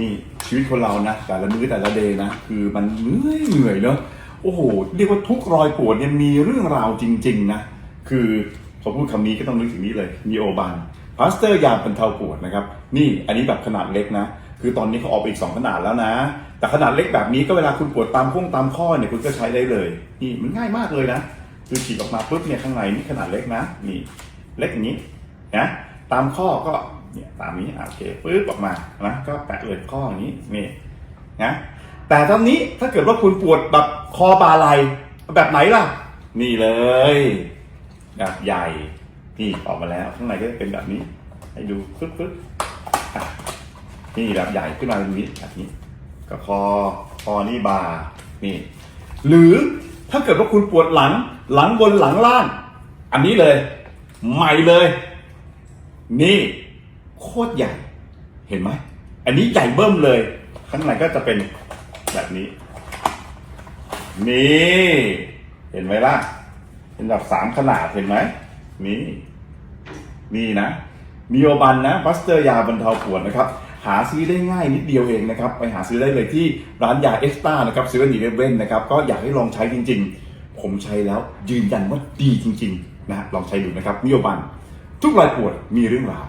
นี่ชีวิตคนเรานะแต่ละมื้อแต่ละเดย์นะคือมันเหนื่อยเหนื่อยเนอะโอ้โหเรียกว่าทุกรอยปวดเนี่ยมีเรื่องราวจริง ๆ นะคือพอพูดคำนี้ก็ต้องนึกถึงนี้เลยมีโอบันพลาสเตอร์ยาบรรเทาปวดนะครับนี่อันนี้แบบขนาดเล็กนะ คือตอนนี้เขาออกไปอีก 2 ขนาดแล้วนะ แต่ขนาดเล็กแบบนี้ก็เวลาคุณปวดตามข้งตามข้อเนี่ยคุณก็ใช้ได้เลย นี่มันง่ายมากเลยนะคือฉีดออกมาปุ๊บเนี่ยข้างในนี่ขนาดเล็กนะนี่เล็กอย่างนี้นะตามข้อก็ เนี่ยตามนี้โอเคปุ๊บออกมานะก็แปะเลยข้ออย่างนี้นี่นะแต่ตอนนี้ถ้าเกิดว่าคุณปวดแบบคอบาไหลแบบไหนล่ะ นี่เลยแบบใหญ่นี่ออกมาแล้วข้างในก็จะเป็นแบบนี้ ให้ดูปึ๊บปึ๊บนี่แบบใหญ่ขึ้นมาแบบนี้แบบนี้ก็คอคอนี่บานี่ หรือถ้าเกิดว่าคุณปวดหลัง หลังบนหลังล่าง อันนี้เลย ใหม่เลย นี่ โคตรใหญ่ เห็นไหม อันนี้ใหญ่เบิ้มเลย ข้างในก็จะเป็นแบบนี้ นี่ เห็นไหมล่ะ เป็นแบบสามขนาดเห็นไหม นี่ นี่นะ มีโอบันนะบัสเตอร์ยาบรรเทาปวดนะครับ หาซื้อได้ง่ายนิดเดียวเองนะครับ ไปหาซื้อได้เลยที่ร้านยาเอ็กซ์ต้านะครับซื้อนีเว่นนะครับ ก็อยากให้ลองใช้จริง ๆ ผมใช้แล้วยืนยันว่าดีจริง ๆ นะลองใช้ดูนะครับมีโอบัน ทุกรายปวดมีเรื่องราว